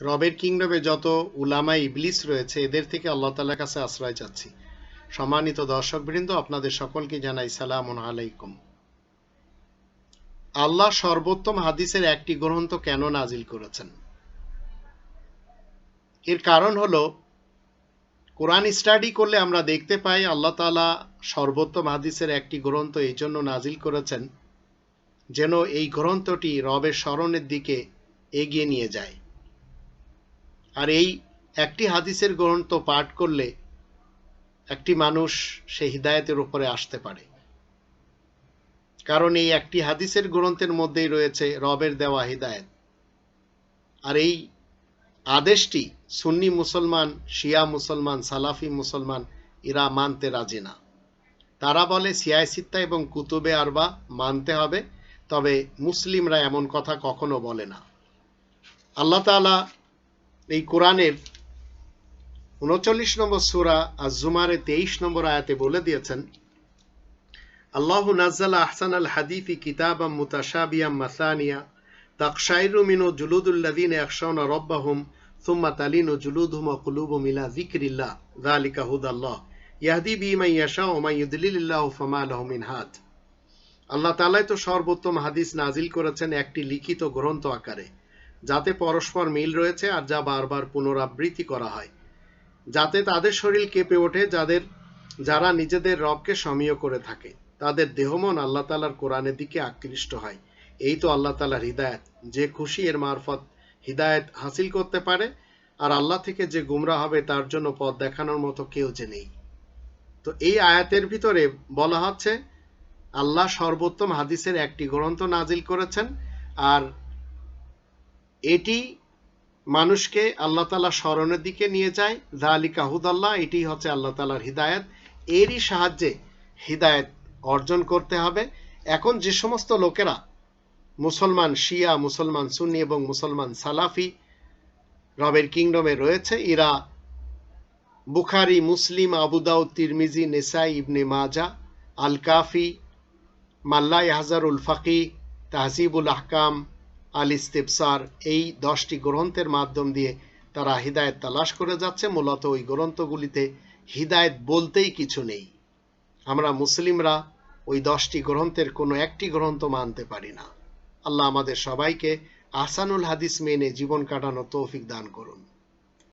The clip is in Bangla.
রবের কিংডমে যত উলামা ইবলিস রয়েছে, এদের থেকে আল্লাহ তালার কাছে আশ্রয় চাচ্ছি। সম্মানিত দর্শকবৃন্দ, আপনাদের সকলকে জানাই সালাম আলাইকুম। আল্লাহ সর্বোত্তম হাদিসের একটি গ্রন্থ কেন নাজিল করেছেন? এর কারণ হলো, কোরআন স্টাডি করলে আমরা দেখতে পাই আল্লাহ তালা সর্বোত্তম হাদিসের একটি গ্রন্থ এই জন্য নাজিল করেছেন, যেন এই গ্রন্থটি রবের স্মরণের দিকে এগিয়ে নিয়ে যায়। আর এই একটি হাদিসের গ্রন্থ পাঠ করলে একটি মানুষ সে হৃদায়তের উপরে আসতে পারে। কারণ এই একটি হাদিসের গ্রন্থের মধ্যেই রয়েছে রবের দেওয়া হৃদায়ত। আর এই আদেশটি সুন্নি মুসলমান, শিয়া মুসলমান, সালাফি মুসলমান, এরা মানতে রাজি না। তারা বলে সিয়ায় সিত্তা এবং কুতুবে আরবা মানতে হবে, তবে মুসলিমরা এমন কথা কখনো বলে না। আল্লাহ তালা এই কোরআনের উনচল্লিশ নম্বর সুরা আজুমারে তেইশ নম্বর আয়াতে বলে দিয়েছেন, আল্লাহ নাজ্জাল আহসান আল হাদিফি কিতাবাম মুতাশাবিয়াম মাসানিয়া জুলুদুল্লাদিন একশাউনা রব্বাহুম, সুম্মা যিকরিল্লাহ, যালিকা হুদাল্লাহ, ইয়াহদি বি মান ইয়াশা মান ইউদলিলিল্লাহু ফামা আল্লাহ তাআলাই তো সর্বোত্তম হাদিস নাজিল করেছেন একটি লিখিত গ্রন্থ আকারে। যাতে পরস্পর মিল রয়েছে আর যা বারবার পুনরাবৃত্তি করা হয়। যাতে তাদের শরীর কেঁপে ওঠে, যাদের, যারা নিজেদের রবকে সমীয় করে থাকে। তাদের দেহমন আল্লাহ তালার কোরআনের দিকে আকৃষ্ট হয়। এই তো আল্লাহ তালার হৃদায়ত। যে খুশি এর মারফত হৃদায়ত হাসিল করতে পারে আর আল্লাহ থেকে যে গুমরা হবে তার জন্য পথ দেখানোর মতো কেউ যে নেই। তো এই আয়াতের ভিতরে বলা হচ্ছে, আল্লাহ সর্বোত্তম হাদিসের একটি গ্রন্থ নাজিল করেছেন আর এটি মানুষকে আল্লাহ তালা স্মরণের দিকে নিয়ে যায়। জালি কাহুদাল্লাহ এটি হচ্ছে আল্লাহ তালার হৃদায়ত। এরই সাহায্যে হৃদায়ত অর্জন করতে হবে। এখন যে সমস্ত লোকেরা মুসলমান শিয়া, মুসলমান সুন্নি এবং মুসলমান সালাফি রবের কিংডমে রয়েছে, এরা বুখারি, মুসলিম আবুদাউ তিরমিজি, নেসাই, ইবনে মাজা আল কাফি মাল্লা হাজারুল ফাকি তাহজিবুল আহকাম আল ইস্তেফসার এই দশটি গ্রন্থের মাধ্যম দিয়ে তারা হৃদায়ত তালাশ করে যাচ্ছে। মূলত ওই গ্রন্থগুলিতে হৃদায়ত বলতেই কিছু নেই। আমরা মুসলিমরা ওই দশটি গ্রন্থের কোনো একটি গ্রন্থ মানতে পারি না। আল্লাহ আমাদের সবাইকে আসানুল হাদিস মেনে জীবন কাটানো তৌফিক দান করুন।